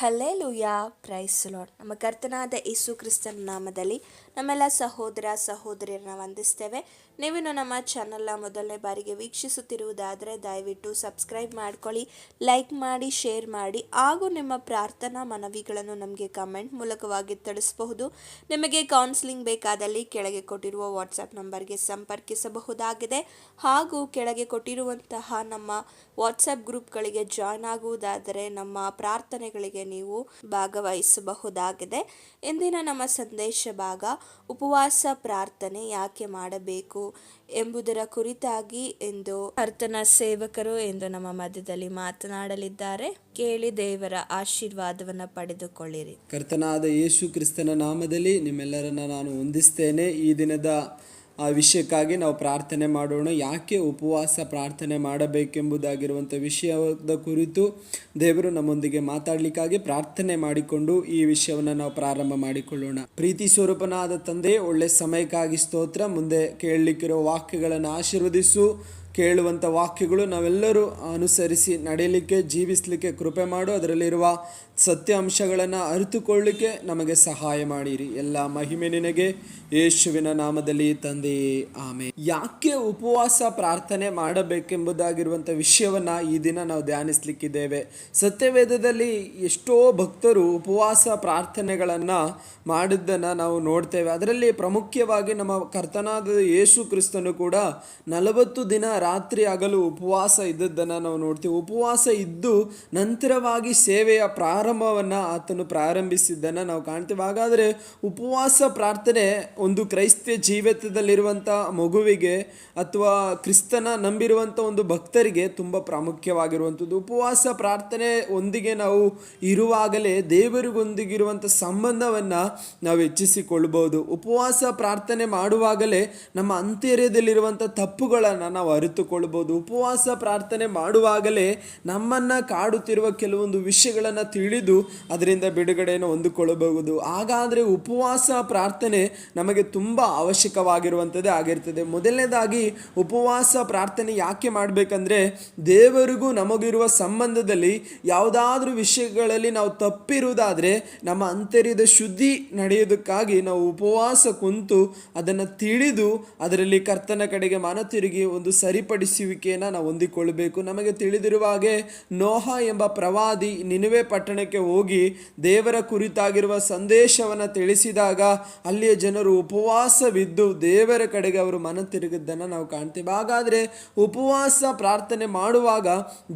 Hallelujah price load ನಮ್ಮ ಕರ್ತನಾದ ಯೇಸು ಕ್ರಿಸ್ತನ ನಾಮದಲ್ಲಿ ನಮ್ಮೆಲ್ಲ ಸಹೋದರ ಸಹೋದರಿಯರನ್ನ ವಂದಿಸ್ತೇವೆ. ನೀವಿನ್ನು ನಮ್ಮ ಚಾನಲ್ನ ಮೊದಲನೇ ಬಾರಿಗೆ ವೀಕ್ಷಿಸುತ್ತಿರುವುದಾದರೆ ದಯವಿಟ್ಟು ಸಬ್ಸ್ಕ್ರೈಬ್ ಮಾಡ್ಕೊಳ್ಳಿ ಲೈಕ್ ಮಾಡಿ ಶೇರ್ ಮಾಡಿ, ಹಾಗೂ ನಿಮ್ಮ ಪ್ರಾರ್ಥನಾ ಮನವಿಗಳನ್ನು ನಮಗೆ ಕಮೆಂಟ್ ಮೂಲಕವಾಗಿ ತಿಳಿಸಬಹುದು. ನಿಮಗೆ ಕೌನ್ಸಿಲಿಂಗ್ ಬೇಕಾದಲ್ಲಿ ಕೆಳಗೆ ಕೊಟ್ಟಿರುವ ವಾಟ್ಸಪ್ ನಂಬರ್ಗೆ ಸಂಪರ್ಕಿಸಬಹುದಾಗಿದೆ. ಹಾಗೂ ಕೆಳಗೆ ಕೊಟ್ಟಿರುವಂತಹ ನಮ್ಮ ವಾಟ್ಸಪ್ ಗ್ರೂಪ್ಗಳಿಗೆ ಜಾಯ್ನ್ ಆಗುವುದಾದರೆ ನಮ್ಮ ಪ್ರಾರ್ಥನೆಗಳಿಗೆ ನೀವು ಭಾಗವಹಿಸಬಹುದಾಗಿದೆ. ಇಂದಿನ ನಮ್ಮ ಸಂದೇಶ ಭಾಗ, ಉಪವಾಸ ಪ್ರಾರ್ಥನೆ ಯಾಕೆ ಮಾಡಬೇಕು? ಎಂಬುದರ ಕುರಿತಾಗಿ ಎಂದು ಕರ್ತನ ಸೇವಕರು ಎಂದು ನಮ್ಮ ಮಧ್ಯದಲ್ಲಿ ಮಾತನಾಡಲಿದ್ದಾರೆ. ಕೇಳಿ ದೇವರ ಆಶೀರ್ವಾದವನ್ನು ಪಡೆದುಕೊಳ್ಳಿರಿ. ಕರ್ತನಾದ ಯೇಸು ಕ್ರಿಸ್ತನ ನಾಮದಲ್ಲಿ ನಿಮ್ಮೆಲ್ಲರನ್ನ ನಾನು ಹೊಂದಿಸ್ತೇನೆ ಈ ದಿನದ ಆ ವಿಷಯಕ್ಕಾಗಿ ನಾವು ಪ್ರಾರ್ಥನೆ ಮಾಡೋಣ. ಯಾಕೆ ಉಪವಾಸ ಪ್ರಾರ್ಥನೆ ಮಾಡಬೇಕೆಂಬುದಾಗಿರುವಂಥ ವಿಷಯದ ಕುರಿತು ದೇವರು ನಮ್ಮೊಂದಿಗೆ ಮಾತಾಡಲಿಕ್ಕಾಗಿ ಪ್ರಾರ್ಥನೆ ಮಾಡಿಕೊಂಡು ಈ ವಿಷಯವನ್ನು ನಾವು ಪ್ರಾರಂಭ ಮಾಡಿಕೊಳ್ಳೋಣ. ಪ್ರೀತಿ ಸ್ವರೂಪನಾದ ತಂದೆ, ಒಳ್ಳೆ ಸಮಯಕ್ಕಾಗಿ ಸ್ತೋತ್ರ, ಮುಂದೆ ಕೇಳಲಿಕ್ಕಿರೋ ವಾಕ್ಯಗಳನ್ನು ಆಶೀರ್ವದಿಸು. ಕೇಳುವಂಥ ವಾಕ್ಯಗಳು ನಾವೆಲ್ಲರೂ ಅನುಸರಿಸಿ ನಡೆಯಲಿಕ್ಕೆ, ಜೀವಿಸಲಿಕ್ಕೆ ಕೃಪೆ ಮಾಡು. ಅದರಲ್ಲಿರುವ ಸತ್ಯ ಅಂಶಗಳನ್ನು ಅರಿತುಕೊಳ್ಳಿಕ್ಕೆ ನಮಗೆ ಸಹಾಯ ಮಾಡಿರಿ. ಎಲ್ಲ ಮಹಿಮೆ ನಿನಗೆ. ಯೇಸುವಿನ ನಾಮದಲ್ಲಿ ತಂದೆಯೇ ಆಮೆ ಯಾಕೆ ಉಪವಾಸ, ಪ್ರಾರ್ಥನೆ ಮಾಡಬೇಕೆಂಬುದಾಗಿರುವಂಥ ವಿಷಯವನ್ನು ಈ ದಿನ ನಾವು ಧ್ಯಾನಿಸ್ಲಿಕ್ಕಿದ್ದೇವೆ. ಸತ್ಯವೇದದಲ್ಲಿ ಎಷ್ಟೋ ಭಕ್ತರು ಉಪವಾಸ, ಪ್ರಾರ್ಥನೆಗಳನ್ನು ಮಾಡಿದ್ದನ್ನು ನಾವು ನೋಡ್ತೇವೆ. ಅದರಲ್ಲಿ ಪ್ರಮುಖವಾಗಿ ನಮ್ಮ ಕರ್ತನಾದ ಯೇಸು ಕ್ರಿಸ್ತನು ಕೂಡ ನಲವತ್ತು ದಿನ ರಾತ್ರಿ ಆಗಲು ಉಪವಾಸ ಇದ್ದದ್ದನ್ನು ನಾವು ನೋಡ್ತೀವಿ. ಉಪವಾಸ ಇದ್ದು ನಂತರವಾಗಿ ಸೇವೆಯ ಪ್ರಾರಂಭವನ್ನು ಆತನು ಪ್ರಾರಂಭಿಸಿದ್ದನ್ನು ನಾವು ಕಾಣ್ತೇವೆ. ಹಾಗಾದರೆ ಉಪವಾಸ ಪ್ರಾರ್ಥನೆ ಒಂದು ಕ್ರೈಸ್ತ ಜೀವಿತದಲ್ಲಿರುವಂಥ ಮಗುವಿಗೆ ಅಥವಾ ಕ್ರಿಸ್ತನ ನಂಬಿರುವಂಥ ಒಂದು ಭಕ್ತರಿಗೆ ತುಂಬ ಪ್ರಾಮುಖ್ಯವಾಗಿರುವಂಥದ್ದು. ಉಪವಾಸ ಪ್ರಾರ್ಥನೆ ಒಂದಿಗೆ ನಾವು ಇರುವಾಗಲೇ ದೇವರಿಗೊಂದಿಗಿರುವಂಥ ಸಂಬಂಧವನ್ನು ನಾವು ಹೆಚ್ಚಿಸಿಕೊಳ್ಬೋದು ಉಪವಾಸ ಪ್ರಾರ್ಥನೆ ಮಾಡುವಾಗಲೇ ನಮ್ಮ ಅಂತರ್ಯದಲ್ಲಿರುವಂಥ ತಪ್ಪುಗಳನ್ನು ನಾವು ಅರಿತುಕೊಳ್ಬೋದು ಉಪವಾಸ ಪ್ರಾರ್ಥನೆ ಮಾಡುವಾಗಲೇ ನಮ್ಮನ್ನು ಕಾಡುತ್ತಿರುವ ಕೆಲವೊಂದು ವಿಷಯಗಳನ್ನು ತಿಳಿದು ಅದರಿಂದ ಬಿಡುಗಡೆಯನ್ನು ಹೊಂದಿಕೊಳ್ಳಬಹುದು. ಹಾಗಾದರೆ ಉಪವಾಸ ಪ್ರಾರ್ಥನೆ ನಮಗೆ ತುಂಬ ಅವಶ್ಯಕವಾಗಿರುವಂಥದ್ದೇ ಆಗಿರ್ತದೆ. ಮೊದಲನೇದಾಗಿ ಉಪವಾಸ ಪ್ರಾರ್ಥನೆ ಯಾಕೆ ಮಾಡಬೇಕಂದ್ರೆ ದೇವರಿಗೂ ನಮಗಿರುವ ಸಂಬಂಧದಲ್ಲಿ ಯಾವುದಾದ್ರೂ ವಿಷಯಗಳಲ್ಲಿ ನಾವು ತಪ್ಪಿರುವುದಾದರೆ ನಮ್ಮ ಅಂತರ್ಯದ ಶುದ್ಧಿ ನಡೆಯೋದಕ್ಕಾಗಿ ನಾವು ಉಪವಾಸ ಕುಂತು ಅದನ್ನು ತಿಳಿದು ಅದರಲ್ಲಿ ಕರ್ತನ ಕಡೆಗೆ ಮನ ತಿರುಗಿ ಒಂದು ಸರಿಪಡಿಸುವಿಕೆಯನ್ನು ನಾವು ಹೊಂದಿಕೊಳ್ಳಬೇಕು. ನಮಗೆ ತಿಳಿದಿರುವ ಹಾಗೆ ನೋಹ ಎಂಬ ಪ್ರವಾದಿ ನಿನುವೆ ಪಟ್ಟಣಕ್ಕೆ ಹೋಗಿ ದೇವರ ಕುರಿತಾಗಿರುವ ಸಂದೇಶವನ್ನು ತಿಳಿಸಿದಾಗ ಅಲ್ಲಿಯ ಜನರು ಉಪವಾಸವಿದ್ದು ದೇವರ ಕಡೆಗೆ ಅವರು ಮನ ತಿರುಗಿದ್ದನ್ನು ನಾವು ಕಾಣ್ತೇವೆ. ಹಾಗಾದರೆ ಉಪವಾಸ ಪ್ರಾರ್ಥನೆ ಮಾಡುವಾಗ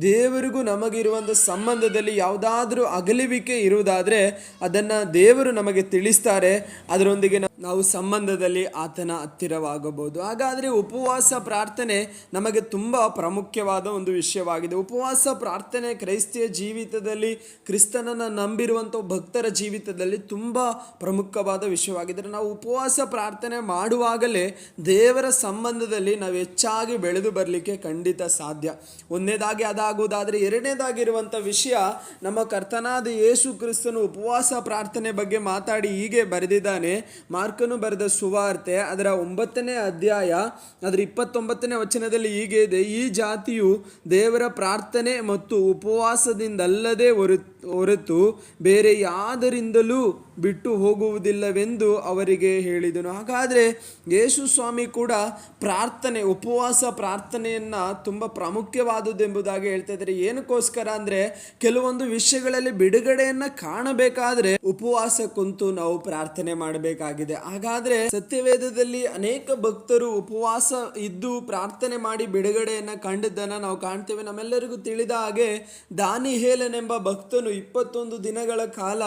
ದೇವರಿಗೂ ನಮಗಿರುವಂಥ ಸಂಬಂಧದಲ್ಲಿ ಯಾವುದಾದ್ರೂ ಅಗಲಿವಿಕೆ ಇರುವುದಾದರೆ ಅದನ್ನು ದೇವರು ನಮಗೆ ತಿಳಿಸ್ತಾರೆ. ಅದರೊಂದಿಗೆ ನಾವು ಸಂಬಂಧದಲ್ಲಿ ಆತನ ಹತ್ತಿರವಾಗಬಹುದು. ಹಾಗಾದರೆ ಉಪವಾಸ ಪ್ರಾರ್ಥನೆ ನಮಗೆ ತುಂಬ ಪ್ರಾಮುಖ್ಯವಾದ ಒಂದು ವಿಷಯವಾಗಿದೆ. ಉಪವಾಸ ಪ್ರಾರ್ಥನೆ ಕ್ರೈಸ್ತಿಯ ಜೀವಿತದಲ್ಲಿ ಕ್ರಿಸ್ತನನ್ನು ನಂಬಿರುವಂಥ ಭಕ್ತರ ಜೀವಿತದಲ್ಲಿ ತುಂಬ ಪ್ರಮುಖವಾದ ವಿಷಯವಾಗಿದೆ ನಾವು ಉಪವಾಸ ಪ್ರಾರ್ಥನೆ ಮಾಡುವಾಗಲೇ ದೇವರ ಸಂಬಂಧದಲ್ಲಿ ನಾವು ಹೆಚ್ಚಾಗಿ ಬೆಳೆದು ಬರಲಿಕ್ಕೆ ಖಂಡಿತ ಸಾಧ್ಯ. ಒಂದನೇದಾಗಿ ಅದಾಗುವುದಾದರೆ ಎರಡನೇದಾಗಿರುವಂಥ ವಿಷಯ ನಮ್ಮ ಕರ್ತನಾದ ಯೇಸು ಕ್ರಿಸ್ತನು ಉಪವಾಸ ಪ್ರಾರ್ಥನೆ ಬಗ್ಗೆ ಮಾತಾಡಿ ಹೀಗೆ ಬರೆದಿದ್ದಾನೆ. ಮಾರ್ಕನು ಬರೆದ ಸುವಾರ್ತೆ ಅದರ ಒಂಬತ್ತನೇ ಅಧ್ಯಾಯ ಅದರ ಇಪ್ಪತ್ತೊಂಬತ್ತನೇ ವಚನದಲ್ಲಿ ಹೀಗೆ ಇದೆ, ಈ ಜಾತಿಯು ದೇವರ ಪ್ರಾರ್ಥನೆ ಮತ್ತು ಉಪವಾಸದಿಂದಲ್ಲದೆ ಹೊರತು ಹೊರತು ಬೇರೆ ಯಾದರಿಂದಲೂ ಬಿಟ್ಟು ಹೋಗುವುದಿಲ್ಲವೆಂದು ಅವರಿಗೆ ಹೇಳಿದನು. ಹಾಗಾದರೆ ಯೇಸು ಸ್ವಾಮಿ ಕೂಡ ಪ್ರಾರ್ಥನೆ, ಉಪವಾಸ ಪ್ರಾರ್ಥನೆಯನ್ನು ತುಂಬ ಪ್ರಾಮುಖ್ಯವಾದುದೆಂಬುದಾಗಿ ಹೇಳ್ತಾ ಇದ್ದಾರೆ. ಏನಕ್ಕೋಸ್ಕರ ಅಂದರೆ ಕೆಲವೊಂದು ವಿಷಯಗಳಲ್ಲಿ ಬಿಡುಗಡೆಯನ್ನು ಕಾಣಬೇಕಾದ್ರೆ ಉಪವಾಸ ಕುಂತು ನಾವು ಪ್ರಾರ್ಥನೆ ಮಾಡಬೇಕಾಗಿದೆ. ಹಾಗಾದರೆ ಸತ್ಯವೇದದಲ್ಲಿ ಅನೇಕ ಭಕ್ತರು ಉಪವಾಸ ಇದ್ದು ಪ್ರಾರ್ಥನೆ ಮಾಡಿ ಬಿಡುಗಡೆಯನ್ನು ಕಂಡದ್ದನ್ನು ನಾವು ಕಾಣ್ತೇವೆ. ನಮ್ಮೆಲ್ಲರಿಗೂ ತಿಳಿದ ಹಾಗೆ ದಾನಿ ಹೇಲನೆಂಬ ಭಕ್ತನು ಇಪ್ಪತ್ತೊಂದು ದಿನಗಳ ಕಾಲ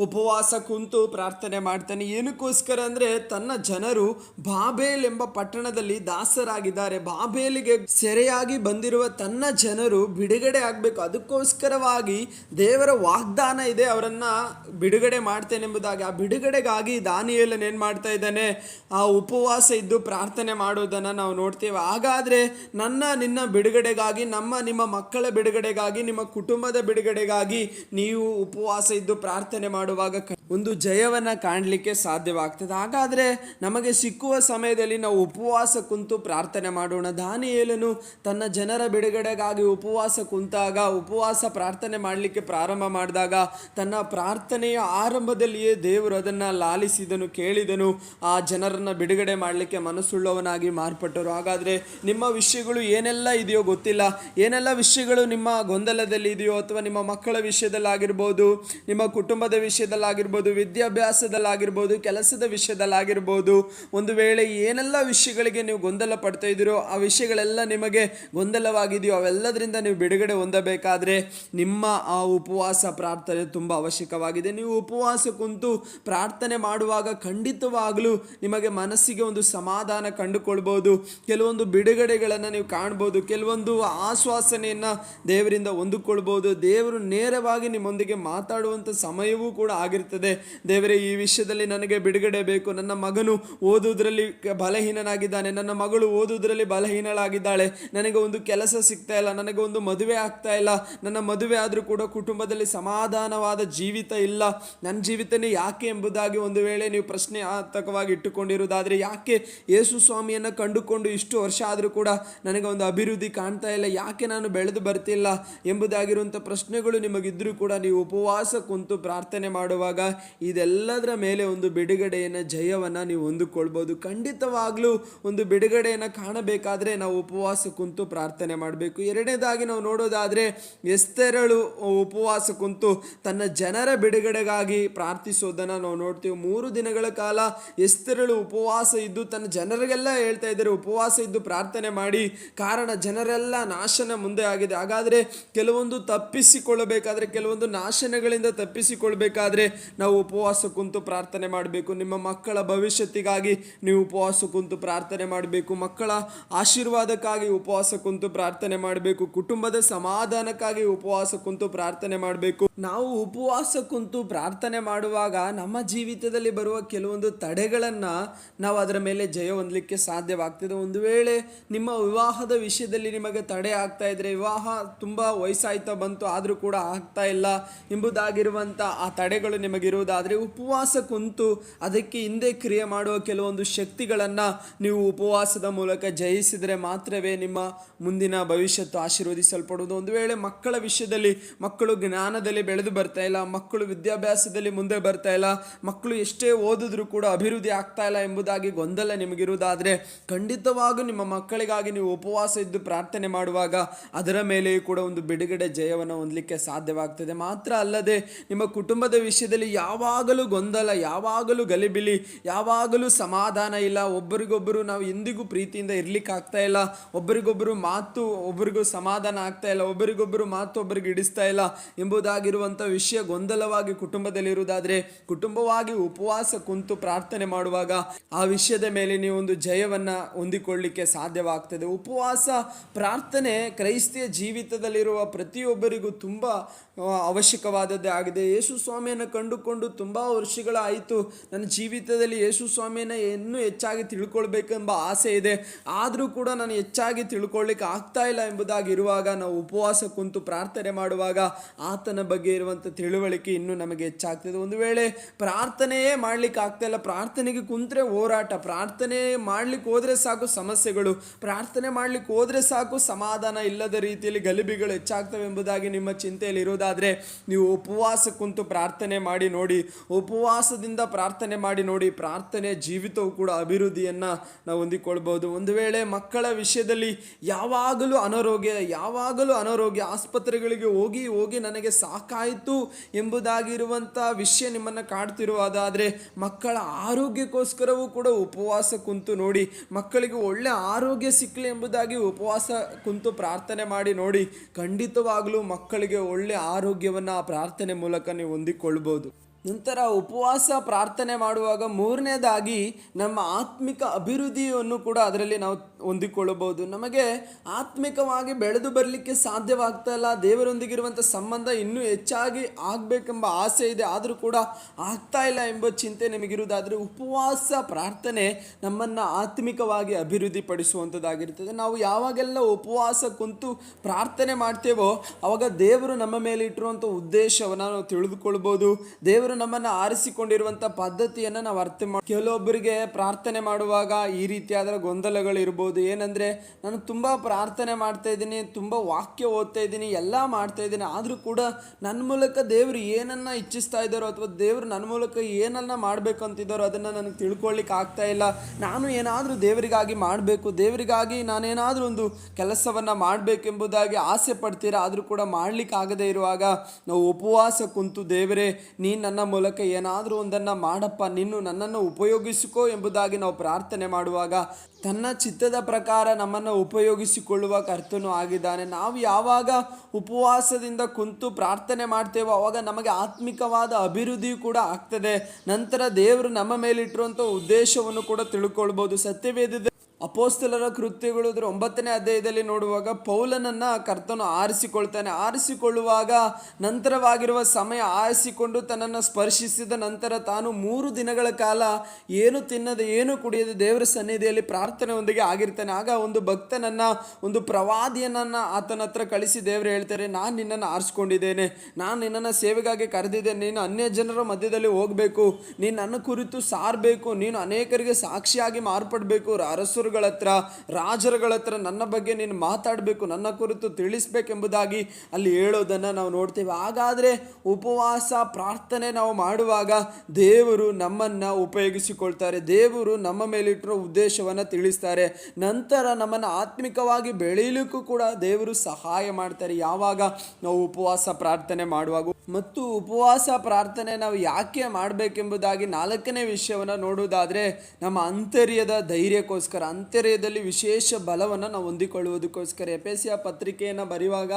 ಉಪವಾಸ ಕುಂತು ಪ್ರಾರ್ಥನೆ ಮಾಡ್ತಾನೆ. ಏನಕ್ಕೋಸ್ಕರ ಅಂದರೆ ತನ್ನ ಜನರು ಬಾಬೇಲ್ ಎಂಬ ಪಟ್ಟಣದಲ್ಲಿ ದಾಸರಾಗಿದ್ದಾರೆ. ಬಾಬೇಲಿಗೆ ಸೆರೆಯಾಗಿ ಬಂದಿರುವ ತನ್ನ ಜನರು ಬಿಡುಗಡೆ ಆಗಬೇಕು. ಅದಕ್ಕೋಸ್ಕರವಾಗಿ ದೇವರ ವಾಗ್ದಾನ ಇದೆ. ಅವರನ್ನು ಬಿಡುಗಡೆ ಮಾಡ್ತೇನೆ ಎಂಬುದಾಗಿ ಆ ಬಿಡುಗಡೆಗಾಗಿ ದಾನಿಯೇಲನ್ ಏನು ಮಾಡ್ತಾ ಇದ್ದಾನೆ? ಆ ಉಪವಾಸ ಇದ್ದು ಪ್ರಾರ್ಥನೆ ಮಾಡೋದನ್ನು ನಾವು ನೋಡ್ತೇವೆ. ಹಾಗಾದರೆ ನನ್ನ, ನಿನ್ನ ಬಿಡುಗಡೆಗಾಗಿ, ನಮ್ಮ, ನಿಮ್ಮ ಮಕ್ಕಳ ಬಿಡುಗಡೆಗಾಗಿ, ನಿಮ್ಮ ಕುಟುಂಬದ ಬಿಡುಗಡೆಗಾಗಿ ನೀವು ಉಪವಾಸ ಇದ್ದು ಪ್ರಾರ್ಥನೆ ಮಾಡುವಾಗ ಒಂದು ಜಯವನ್ನು ಕಾಣಲಿಕ್ಕೆ ಸಾಧ್ಯವಾಗ್ತದೆ. ಹಾಗಾದರೆ ನಮಗೆ ಸಿಕ್ಕುವ ಸಮಯದಲ್ಲಿ ನಾವು ಉಪವಾಸ ಕುಂತು ಪ್ರಾರ್ಥನೆ ಮಾಡೋಣ. ದಾನಿಯೇಲನು ತನ್ನ ಜನರ ಬಿಡುಗಡೆಗಾಗಿ ಉಪವಾಸ ಕುಂತಾಗ, ಉಪವಾಸ ಪ್ರಾರ್ಥನೆ ಮಾಡಲಿಕ್ಕೆ ಪ್ರಾರಂಭ ಮಾಡಿದಾಗ ತನ್ನ ಪ್ರಾರ್ಥನೆಯ ಆರಂಭದಲ್ಲಿಯೇ ದೇವರು ಅದನ್ನು ಲಾಲಿಸಿದನು, ಕೇಳಿದನು. ಆ ಜನರನ್ನು ಬಿಡುಗಡೆ ಮಾಡಲಿಕ್ಕೆ ಮನಸ್ಸುಳ್ಳವನಾಗಿ ಮಾರ್ಪಟ್ಟರು. ಹಾಗಾದರೆ ನಿಮ್ಮ ವಿಷಯಗಳು ಏನೆಲ್ಲ ಇದೆಯೋ ಗೊತ್ತಿಲ್ಲ. ಏನೆಲ್ಲ ವಿಷಯಗಳು ನಿಮ್ಮ ಗೊಂದಲದಲ್ಲಿ ಇದೆಯೋ ಅಥವಾ ನಿಮ್ಮ ಮಕ್ಕಳ ವಿಷಯದಲ್ಲಾಗಿರ್ಬೋದು, ನಿಮ್ಮ ಕುಟುಂಬದ ವಿಷಯದಲ್ಲಾಗಿರ್ಬೋದು ವಿದ್ಯಾಭ್ಯಾಸದಲ್ಲಾಗಿರ್ಬೋದು, ಕೆಲಸದ ವಿಷಯದಲ್ಲಾಗಿರ್ಬೋದು, ಒಂದು ವೇಳೆ ಏನೆಲ್ಲ ವಿಷಯಗಳಿಗೆ ನೀವು ಗೊಂದಲ ಪಡ್ತಾ ಇದ್ದೀರೋ, ಆ ವಿಷಯಗಳೆಲ್ಲ ನಿಮಗೆ ಗೊಂದಲವಾಗಿದೆಯೋ, ಅವೆಲ್ಲದರಿಂದ ನೀವು ಬಿಡುಗಡೆ ಹೊಂದಬೇಕಾದ್ರೆ ನಿಮ್ಮ ಆ ಉಪವಾಸ ಪ್ರಾರ್ಥನೆ ತುಂಬ ಅವಶ್ಯಕವಾಗಿದೆ. ನೀವು ಉಪವಾಸ ಕುಂತು ಪ್ರಾರ್ಥನೆ ಮಾಡುವಾಗ ಖಂಡಿತವಾಗಲೂ ನಿಮಗೆ ಮನಸ್ಸಿಗೆ ಒಂದು ಸಮಾಧಾನ ಕಂಡುಕೊಳ್ಬೋದು. ಕೆಲವೊಂದು ಬಿಡುಗಡೆಗಳನ್ನು ನೀವು ಕಾಣ್ಬೋದು, ಕೆಲವೊಂದು ಆಶ್ವಾಸನೆಯನ್ನು ದೇವರಿಂದ ಹೊಂದಿಕೊಳ್ಬೋದು. ದೇವರು ನೇರವಾಗಿ ನಿಮ್ಮೊಂದಿಗೆ ಮಾತಾಡುವಂಥ ಸಮಯವೂ ಕೂಡ ಆಗಿರ್ತದೆ. ದೇವರೇ, ಈ ವಿಷಯದಲ್ಲಿ ನನಗೆ ಬಿಡುಗಡೆ ಬೇಕು. ನನ್ನ ಮಗನು ಓದುವುದರಲ್ಲಿ ಬಲಹೀನನಾಗಿದ್ದಾನೆ. ನನ್ನ ಮಗಳು ಓದುವುದರಲ್ಲಿ ಬಲಹೀನಳಾಗಿದ್ದಾಳೆ. ನನಗೆ ಒಂದು ಕೆಲಸ ಸಿಗ್ತಾ ಇಲ್ಲ. ನನಗೆ ಒಂದು ಮದುವೆ ಆಗ್ತಾ ಇಲ್ಲ. ನನ್ನ ಮದುವೆ ಆದರೂ ಕೂಡ ಕುಟುಂಬದಲ್ಲಿ ಸಮಾಧಾನವಾದ ಜೀವಿತ ಇಲ್ಲ. ನನ್ನ ಜೀವಿತನೇ ಯಾಕೆ ಎಂಬುದಾಗಿ ಒಂದು ವೇಳೆ ನೀವು ಪ್ರಶ್ನೆ ಆತಕವಾಗಿ ಇಟ್ಟುಕೊಂಡಿರುವುದಾದರೆ, ಯಾಕೆ ಯೇಸು ಸ್ವಾಮಿಯನ್ನು ಕಂಡುಕೊಂಡು ಇಷ್ಟು ವರ್ಷ ಆದರೂ ಕೂಡ ನನಗೆ ಒಂದು ಅಭಿವೃದ್ಧಿ ಕಾಣ್ತಾ ಇಲ್ಲ? ಯಾಕೆ ನಾನು ಬೆಳೆದು ಬರ್ತಿಲ್ಲ? ಎಂಬುದಾಗಿರುವಂಥ ಪ್ರಶ್ನೆಗಳು ನಿಮಗಿದ್ರೂ ಕೂಡ ನೀವು ಉಪವಾಸ ಕುಂತು ಪ್ರಾರ್ಥನೆ ಮಾಡುವಾಗ ಇದೆಲ್ಲದರ ಮೇಲೆ ಒಂದು ಬಿಡುಗಡೆಯನ್ನು, ಜಯವನ್ನು ನೀವು ಹೊಂದಿಕೊಳ್ಬೋದು. ಖಂಡಿತವಾಗ್ಲೂ ಒಂದು ಬಿಡುಗಡೆಯನ್ನು ಕಾಣಬೇಕಾದ್ರೆ ನಾವು ಉಪವಾಸ ಕುಂತು ಪ್ರಾರ್ಥನೆ ಮಾಡಬೇಕು. ಎರಡನೇದಾಗಿ ನಾವು ನೋಡೋದಾದರೆ ಎಸ್ತೆರಳು ಉಪವಾಸ ಕುಂತು ತನ್ನ ಜನರ ಬಿಡುಗಡೆಗಾಗಿ ಪ್ರಾರ್ಥಿಸೋದನ್ನು ನಾವು ನೋಡ್ತೀವಿ. ಮೂರು ದಿನಗಳ ಕಾಲ ಎಸ್ತೆರಳು ಉಪವಾಸ ಇದ್ದು ತನ್ನ ಜನರಿಗೆಲ್ಲ ಹೇಳ್ತಾ ಇದ್ದಾರೆ, ಉಪವಾಸ ಇದ್ದು ಪ್ರಾರ್ಥನೆ ಮಾಡಿ, ಕಾರಣ ಜನರೆಲ್ಲ ನಾಶನ ಮುಂದೆ ಆಗಿದೆ. ಹಾಗಾದರೆ ಕೆಲವೊಂದು ತಪ್ಪಿಸಿಕೊಳ್ಳಬೇಕಾದ್ರೆ, ಕೆಲವೊಂದು ನಾಶನಗಳಿಂದ ತಪ್ಪಿಸಿಕೊಳ್ಬೇಕಾದ್ರೆ ನಾವು ಉಪವಾಸ ಕುಂತು ಪ್ರಾರ್ಥನೆ ಮಾಡಬೇಕು. ನಿಮ್ಮ ಮಕ್ಕಳ ಭವಿಷ್ಯತಿಗಾಗಿ ನೀವು ಉಪವಾಸ ಕುಂತು ಪ್ರಾರ್ಥನೆ ಮಾಡಬೇಕು. ಮಕ್ಕಳ ಆಶೀರ್ವಾದಕ್ಕಾಗಿ ಉಪವಾಸ ಕುಂತು ಪ್ರಾರ್ಥನೆ ಮಾಡಬೇಕು. ಕುಟುಂಬದ ಸಮಾಧಾನಕ್ಕಾಗಿ ಉಪವಾಸ ಕುಂತು ಪ್ರಾರ್ಥನೆ ಮಾಡಬೇಕು. ನಾವು ಉಪವಾಸ ಕುಂತು ಪ್ರಾರ್ಥನೆ ಮಾಡುವಾಗ ನಮ್ಮ ಜೀವಿತದಲ್ಲಿ ಬರುವ ಕೆಲವೊಂದು ತಡೆಗಳನ್ನು ನಾವು ಅದರ ಮೇಲೆ ಜಯ ಹೊಂದಲಿಕ್ಕೆ ಸಾಧ್ಯವಾಗ್ತದೆ. ಒಂದು ವೇಳೆ ನಿಮ್ಮ ವಿವಾಹದ ವಿಷಯದಲ್ಲಿ ನಿಮಗೆ ತಡೆ ಆಗ್ತಾ ಇದ್ರೆ, ವಿವಾಹ ತುಂಬ ವಯಸ್ಸಾಯ್ತಾ ಬಂತು, ಆದರೂ ಕೂಡ ಆಗ್ತಾ ಇಲ್ಲ ಎಂಬುದಾಗಿರುವಂಥ ಆ ತಡೆಗಳು ನಿಮಗಿರುವುದಾದರೆ ಉಪವಾಸ ಕುಂತು ಅದಕ್ಕೆ ಹಿಂದೆ ಕ್ರಿಯೆ ಮಾಡುವ ಕೆಲವೊಂದು ಶಕ್ತಿಗಳನ್ನು ನೀವು ಉಪವಾಸದ ಮೂಲಕ ಜಯಿಸಿದರೆ ಮಾತ್ರವೇ ನಿಮ್ಮ ಮುಂದಿನ ಭವಿಷ್ಯತ್ತು ಆಶೀರ್ವದಿಸಲ್ಪಡುವುದು. ಒಂದು ವೇಳೆ ಮಕ್ಕಳ ವಿಷಯದಲ್ಲಿ ಮಕ್ಕಳು ಜ್ಞಾನದಲ್ಲಿ ಬೆಳೆದು ಬರ್ತಾ ಇಲ್ಲ, ಮಕ್ಕಳು ವಿದ್ಯಾಭ್ಯಾಸದಲ್ಲಿ ಮುಂದೆ ಬರ್ತಾ ಇಲ್ಲ, ಮಕ್ಕಳು ಎಷ್ಟೇ ಓದಿದ್ರೂ ಕೂಡ ಅಭಿವೃದ್ಧಿ ಆಗ್ತಾ ಇಲ್ಲ ಎಂಬುದಾಗಿ ಗೊಂದಲ ನಿಮಗಿರುವುದಾದರೆ ಖಂಡಿತವಾಗೂ ನಿಮ್ಮ ಮಕ್ಕಳಿಗಾಗಿ ನೀವು ಉಪವಾಸ ಇದ್ದು ಪ್ರಾರ್ಥನೆ ಮಾಡುವಾಗ ಅದರ ಮೇಲೆಯೂ ಕೂಡ ಒಂದು ಬಿಡುಗಡೆ ಜಯವನ್ನು ಹೊಂದಲಿಕ್ಕೆ ಸಾಧ್ಯವಾಗ್ತದೆ. ಮಾತ್ರ ಅಲ್ಲದೆ ನಿಮ್ಮ ಕುಟುಂಬದ ವಿಷಯದಲ್ಲಿ ಯಾವಾಗಲೂ ಗೊಂದಲ, ಯಾವಾಗಲೂ ಗಲಿಬಿಲಿ, ಯಾವಾಗಲೂ ಸಮಾಧಾನ ಇಲ್ಲ. ಒಬ್ಬರಿಗೊಬ್ಬರು ನಾವು ಎಂದಿಗೂ ಪ್ರೀತಿಯಿಂದ ಇರ್ಲಿಕ್ಕೆ ಆಗ್ತಾ ಇಲ್ಲ. ಒಬ್ಬರಿಗೊಬ್ಬರು ಮಾತು ಒಬ್ಬರಿಗೂ ಸಮಾಧಾನ ಆಗ್ತಾ ಇಲ್ಲ. ಒಬ್ಬರಿಗೊಬ್ಬರು ಮಾತು ಒಬ್ಬರಿಗೆ ಇಡಿಸ್ತಾ ಇಲ್ಲ ಎಂಬುದಾಗಿರುವಂಥ ವಿಷಯ ಗೊಂದಲವಾಗಿ ಕುಟುಂಬದಲ್ಲಿರುವುದಾದರೆ ಕುಟುಂಬವಾಗಿ ಉಪವಾಸ ಕುಂತು ಪ್ರಾರ್ಥನೆ ಮಾಡುವಾಗ ಆ ವಿಷಯದ ಮೇಲೆ ನೀವು ಒಂದು ಜಯವನ್ನು ಹೊಂದಿಕೊಳ್ಳಲಿಕ್ಕೆ ಸಾಧ್ಯವಾಗ್ತದೆ. ಉಪವಾಸ, ಪ್ರಾರ್ಥನೆ ಕ್ರೈಸ್ತಿಯ ಜೀವಿತದಲ್ಲಿರುವ ಪ್ರತಿಯೊಬ್ಬರಿಗೂ ತುಂಬ ಅವಶ್ಯಕವಾದದ್ದೇ ಆಗಿದೆ. ಯೇಸು ಸ್ವಾಮಿಯನ್ನು ಕಂಡುಕೊಂಡು ತುಂಬ ವರ್ಷಗಳಾಯಿತು. ನನ್ನ ಜೀವಿತದಲ್ಲಿ ಯೇಸು ಸ್ವಾಮಿಯನ್ನು ಇನ್ನೂ ಹೆಚ್ಚಾಗಿ ತಿಳ್ಕೊಳ್ಬೇಕೆಂಬ ಆಸೆ ಇದೆ. ಆದರೂ ಕೂಡ ನಾನು ಹೆಚ್ಚಾಗಿ ತಿಳ್ಕೊಳ್ಳಿಕ್ಕೆ ಆಗ್ತಾ ಇಲ್ಲ ಎಂಬುದಾಗಿ ಇರುವಾಗ ನಾವು ಉಪವಾಸ ಕುಂತು ಪ್ರಾರ್ಥನೆ ಮಾಡುವಾಗ ಆತನ ಬಗ್ಗೆ ಇರುವಂಥ ತಿಳುವಳಿಕೆ ಇನ್ನೂ ನಮಗೆ ಹೆಚ್ಚಾಗ್ತದೆ. ಒಂದು ವೇಳೆ ಪ್ರಾರ್ಥನೆಯೇ ಮಾಡ್ಲಿಕ್ಕೆ ಆಗ್ತಾ ಇಲ್ಲ, ಪ್ರಾರ್ಥನೆಗೆ ಕುಂತ್ರೆ ಹೋರಾಟ, ಪ್ರಾರ್ಥನೆ ಮಾಡಲಿಕ್ಕೆ ಹೋದರೆ ಸಾಕು ಸಮಸ್ಯೆಗಳು, ಪ್ರಾರ್ಥನೆ ಮಾಡಲಿಕ್ಕೆ ಹೋದರೆ ಸಾಕು ಸಮಾಧಾನ ಇಲ್ಲದ ರೀತಿಯಲ್ಲಿ ಗಲಿಬಿಗಳು ಹೆಚ್ಚಾಗ್ತವೆ ಎಂಬುದಾಗಿ ನಿಮ್ಮ ಚಿಂತೆಯಲ್ಲಿ ಇರೋದಾದರೆ ನೀವು ಉಪವಾಸ ಕುಂತು ಪ್ರಾರ್ಥನೆ ಮಾಡಿ ನೋಡಿ. ಉಪವಾಸದಿಂದ ಪ್ರಾರ್ಥನೆ ಮಾಡಿ ನೋಡಿ, ಪ್ರಾರ್ಥನೆ ಜೀವಿತವು ಕೂಡ ಅಭಿವೃದ್ಧಿಯನ್ನು ನಾವು ಹೊಂದಿಕೊಳ್ಬೋದು ಒಂದು ವೇಳೆ ಮಕ್ಕಳ ವಿಷಯದಲ್ಲಿ ಯಾವಾಗಲೂ ಅನಾರೋಗ್ಯ ಯಾವಾಗಲೂ ಅನಾರೋಗ್ಯ ಆಸ್ಪತ್ರೆಗಳಿಗೆ ಹೋಗಿ ಹೋಗಿ ನನಗೆ ಸಾಕಾಯಿತು ಎಂಬುದಾಗಿರುವಂಥ ವಿಷಯ ನಿಮ್ಮನ್ನು ಕಾಡ್ತಿರುವುದಾದರೆ, ಮಕ್ಕಳ ಆರೋಗ್ಯಕ್ಕೋಸ್ಕರವೂ ಕೂಡ ಉಪವಾಸ ಕುಂತು ನೋಡಿ, ಮಕ್ಕಳಿಗೆ ಒಳ್ಳೆ ಆರೋಗ್ಯ ಸಿಕ್ಕಲಿ ಎಂಬುದಾಗಿ ಉಪವಾಸ ಕುಂತು ಪ್ರಾರ್ಥನೆ ಮಾಡಿ ನೋಡಿ, ಖಂಡಿತವಾಗಲೂ ಮಕ್ಕಳಿಗೆ ಒಳ್ಳೆ ಆರೋಗ್ಯವನ್ನು ಆ ಪ್ರಾರ್ಥನೆ ಮೂಲಕ ನೀವು ಹೊಂದಿಕೊಳ್ಬೋದು ನಂತರ ಉಪವಾಸ ಪ್ರಾರ್ಥನೆ ಮಾಡುವಾಗ ಮೂರನೇದಾಗಿ ನಮ್ಮ ಆತ್ಮಿಕ ಅಭಿವೃದ್ಧಿಯನ್ನು ಕೂಡ ಅದರಲ್ಲಿ ನಾವು ಹೊಂದಿಕೊಳ್ಳಬಹುದು. ನಮಗೆ ಆತ್ಮಿಕವಾಗಿ ಬೆಳೆದು ಬರಲಿಕ್ಕೆ ಸಾಧ್ಯವಾಗ್ತಾ ಇಲ್ಲ. ದೇವರೊಂದಿಗಿರುವಂಥ ಸಂಬಂಧ ಇನ್ನೂ ಹೆಚ್ಚಾಗಿ ಆಗಬೇಕೆಂಬ ಆಸೆ ಇದೆ. ಆದರೂ ಕೂಡ ಆಗ್ತಾ ಇಲ್ಲ ಎಂಬ ಚಿಂತೆ ನಿಮಗಿರುವುದಾದರೆ ಉಪವಾಸ, ಪ್ರಾರ್ಥನೆ ನಮ್ಮನ್ನು ಆತ್ಮಿಕವಾಗಿ ಅಭಿವೃದ್ಧಿಪಡಿಸುವಂಥದ್ದಾಗಿರ್ತದೆ ನಾವು ಯಾವಾಗೆಲ್ಲ ಉಪವಾಸ ಕುಂತು ಪ್ರಾರ್ಥನೆ ಮಾಡ್ತೇವೋ ಆವಾಗ ದೇವರು ನಮ್ಮ ಮೇಲೆ ಇಟ್ಟಿರುವಂಥ ಉದ್ದೇಶವನ್ನು ನಾವು ತಿಳಿದುಕೊಳ್ಬೋದು ದೇವರು ನಮ್ಮನ್ನು ಆರಿಸಿಕೊಂಡಿರುವಂಥ ಪದ್ಧತಿಯನ್ನು ನಾವು ಅರ್ಥ ಮಾಡಿ, ಕೆಲವೊಬ್ಬರಿಗೆ ಪ್ರಾರ್ಥನೆ ಮಾಡುವಾಗ ಈ ರೀತಿಯಾದ ಗೊಂದಲಗಳು ಇರ್ಬೋದು ಏನಂದರೆ ನಾನು ತುಂಬ ಪ್ರಾರ್ಥನೆ ಮಾಡ್ತಾ ಇದ್ದೀನಿ, ತುಂಬ ವಾಕ್ಯ ಓದ್ತಾ ಇದ್ದೀನಿ, ಎಲ್ಲ ಮಾಡ್ತಾ ಇದ್ದೀನಿ. ಆದರೂ ಕೂಡ ನನ್ನ ಮೂಲಕ ದೇವರು ಏನನ್ನ ಇಚ್ಛಿಸ್ತಾ ಇದ್ದಾರೋ ಅಥವಾ ದೇವರು ನನ್ನ ಮೂಲಕ ಏನನ್ನ ಮಾಡಬೇಕು ಅಂತಿದ್ದಾರೋ ಅದನ್ನು ನನಗೆ ತಿಳ್ಕೊಳ್ಳಿಕ್ಕೆ ಆಗ್ತಾ ಇಲ್ಲ. ನಾನು ಏನಾದರೂ ದೇವರಿಗಾಗಿ ಮಾಡಬೇಕು, ದೇವರಿಗಾಗಿ ನಾನೇನಾದರೂ ಒಂದು ಕೆಲಸವನ್ನು ಮಾಡಬೇಕೆಂಬುದಾಗಿ ಆಸೆ ಪಡ್ತೀರಾ? ಆದರೂ ಕೂಡ ಮಾಡ್ಲಿಕ್ಕೆ ಆಗದೇ ಇರುವಾಗ ನಾವು ಉಪವಾಸ ಕುಂತು, ದೇವರೇ, ನೀನು ನನ್ನ ಮೂಲಕ ಏನಾದರೂ ಒಂದನ್ನು ಮಾಡಪ್ಪ, ನೀನು ನನ್ನನ್ನು ಉಪಯೋಗಿಸಿಕೋ ಎಂಬುದಾಗಿ ನಾವು ಪ್ರಾರ್ಥನೆ ಮಾಡುವಾಗ ತನ್ನ ಚಿತ್ತದ ಪ್ರಕಾರ ನಮ್ಮನ್ನು ಉಪಯೋಗಿಸಿಕೊಳ್ಳುವ ಕರ್ತನು ಆಗಿದ್ದಾನೆ. ನಾವು ಯಾವಾಗ ಉಪವಾಸದಿಂದ ಕುಂತು ಪ್ರಾರ್ಥನೆ ಮಾಡ್ತೇವೋ ಅವಾಗ ನಮಗೆ ಆತ್ಮಿಕವಾದ ಅಭಿವೃದ್ಧಿಯು ಕೂಡ ಆಗ್ತದೆ. ನಂತರ ದೇವರು ನಮ್ಮ ಮೇಲಿಟ್ಟಿರುವಂಥ ಉದ್ದೇಶವನ್ನು ಕೂಡ ತಿಳ್ಕೊಳ್ಬೋದು. ಸತ್ಯವೇದದ ಅಪೋಸ್ತಲರ ಕೃತ್ಯಗಳು ಅದರ ಒಂಬತ್ತನೇ ಅಧ್ಯಾಯದಲ್ಲಿ ನೋಡುವಾಗ ಪೌಲನನ್ನು ಕರ್ತನು ಆರಿಸಿಕೊಳ್ತಾನೆ. ಆರಿಸಿಕೊಳ್ಳುವಾಗ ನಂತರವಾಗಿರುವ ಸಮಯ ಆರಿಸಿಕೊಂಡು ತನ್ನನ್ನು ಸ್ಪರ್ಶಿಸಿದ ನಂತರ ತಾನು ಮೂರು ದಿನಗಳ ಕಾಲ ಏನು ತಿನ್ನದೆ, ಏನು ಕುಡಿಯದೆ ದೇವರ ಸನ್ನಿಧಿಯಲ್ಲಿ ಪ್ರಾರ್ಥನೆಯೊಂದಿಗೆ ಆಗಿರ್ತಾನೆ. ಆಗ ಒಂದು ಭಕ್ತನನ್ನ, ಒಂದು ಪ್ರವಾದಿಯನ್ನು ಆತನ ಕಳಿಸಿ ದೇವರು ಹೇಳ್ತಾರೆ, ನಾನು ನಿನ್ನನ್ನು ಆರಿಸ್ಕೊಂಡಿದ್ದೇನೆ. ನಾನು ನಿನ್ನನ್ನು ಸೇವೆಗಾಗಿ ಕರೆದಿದ್ದೇನೆ. ನೀನು ಅನ್ಯ ಜನರ ಮಧ್ಯದಲ್ಲಿ ಹೋಗಬೇಕು. ನೀನು ನನ್ನ ಕುರಿತು ಸಾರಬೇಕು. ನೀನು ಅನೇಕರಿಗೆ ಸಾಕ್ಷಿಯಾಗಿ ಮಾರ್ಪಡಬೇಕು. ಅರಸರುಗಳ ಹತ್ರ, ರಾಜರುಗಳ ಹತ್ರ ನನ್ನ ಬಗ್ಗೆ ನೀನು ಮಾತಾಡಬೇಕು, ನನ್ನ ಕುರಿತು ತಿಳಿಸ್ಬೇಕೆಂಬುದಾಗಿ ಅಲ್ಲಿ ಹೇಳೋದನ್ನು ನಾವು ನೋಡ್ತೇವೆ. ಹಾಗಾದರೆ ಉಪವಾಸ, ಪ್ರಾರ್ಥನೆ ನಾವು ಮಾಡುವಾಗ ದೇವರು ನಮ್ಮನ್ನು ಉಪಯೋಗಿಸಿಕೊಳ್ತಾರೆ. ದೇವರು ನಮ್ಮ ಮೇಲಿಟ್ಟಿರೋ ಉದ್ದೇಶವನ್ನು ತಿಳಿಸ್ತಾರೆ. ನಂತರ ನಮ್ಮನ್ನು ಆತ್ಮಿಕವಾಗಿ ಬೆಳೆಯಲಿಕ್ಕೂ ಕೂಡ ದೇವರು ಸಹಾಯ ಮಾಡ್ತಾರೆ. ಯಾವಾಗ? ನಾವು ಉಪವಾಸ, ಪ್ರಾರ್ಥನೆ ಮಾಡುವಾಗ. ಮತ್ತು ಉಪವಾಸ, ಪ್ರಾರ್ಥನೆ ನಾವು ಯಾಕೆ ಮಾಡಬೇಕೆಂಬುದಾಗಿ ನಾಲ್ಕನೇ ವಿಷಯವನ್ನು ನೋಡುವುದಾದರೆ ನಮ್ಮ ಅಂತರ್ಯದ ಧೈರ್ಯಕ್ಕೋಸ್ಕರ. ಅಂತರ್ಯದಲ್ಲಿ ವಿಶೇಷ ಬಲವನ್ನು ನಾವು ಹೊಂದಿಕೊಳ್ಳುವುದಕ್ಕೋಸ್ಕರ ಎಪೆಸಿಯ ಪತ್ರಿಕೆಯನ್ನು ಬರೆಯುವಾಗ